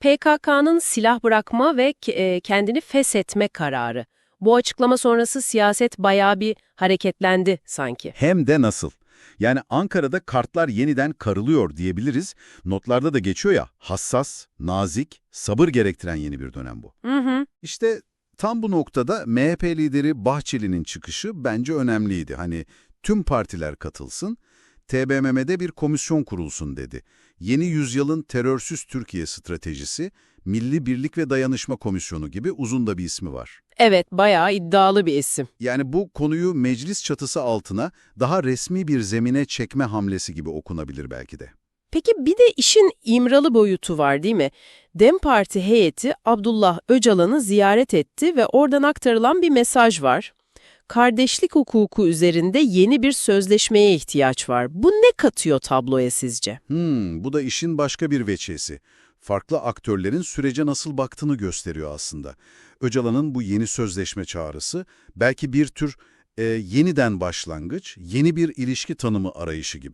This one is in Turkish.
PKK'nın silah bırakma ve e, kendini feshetme kararı. Bu açıklama sonrası siyaset bayağı bir hareketlendi sanki. Hem de nasıl? Yani Ankara'da kartlar yeniden karılıyor diyebiliriz. Notlarda da geçiyor ya, hassas, nazik, sabır gerektiren yeni bir dönem bu. Hı hı. İşte tam bu noktada MHP lideri Bahçeli'nin çıkışı bence önemliydi. Hani tüm partiler katılsın, TBMM'de bir komisyon kurulsun dedi. Yeni yüzyılın terörsüz Türkiye stratejisi, Milli Birlik ve Dayanışma Komisyonu gibi uzun da bir ismi var. Evet, bayağı iddialı bir isim. Yani bu konuyu meclis çatısı altına daha resmi bir zemine çekme hamlesi gibi okunabilir belki de. Peki bir de işin imralı boyutu var değil mi? DEM Parti heyeti Abdullah Öcalan'ı ziyaret etti ve oradan aktarılan bir mesaj var. Kardeşlik hukuku üzerinde yeni bir sözleşmeye ihtiyaç var. Bu ne katıyor tabloya sizce? Hmm, bu da işin başka bir veçesi. Farklı aktörlerin sürece nasıl baktığını gösteriyor aslında. Öcalan'ın bu yeni sözleşme çağrısı belki bir tür e, yeniden başlangıç, yeni bir ilişki tanımı arayışı gibi.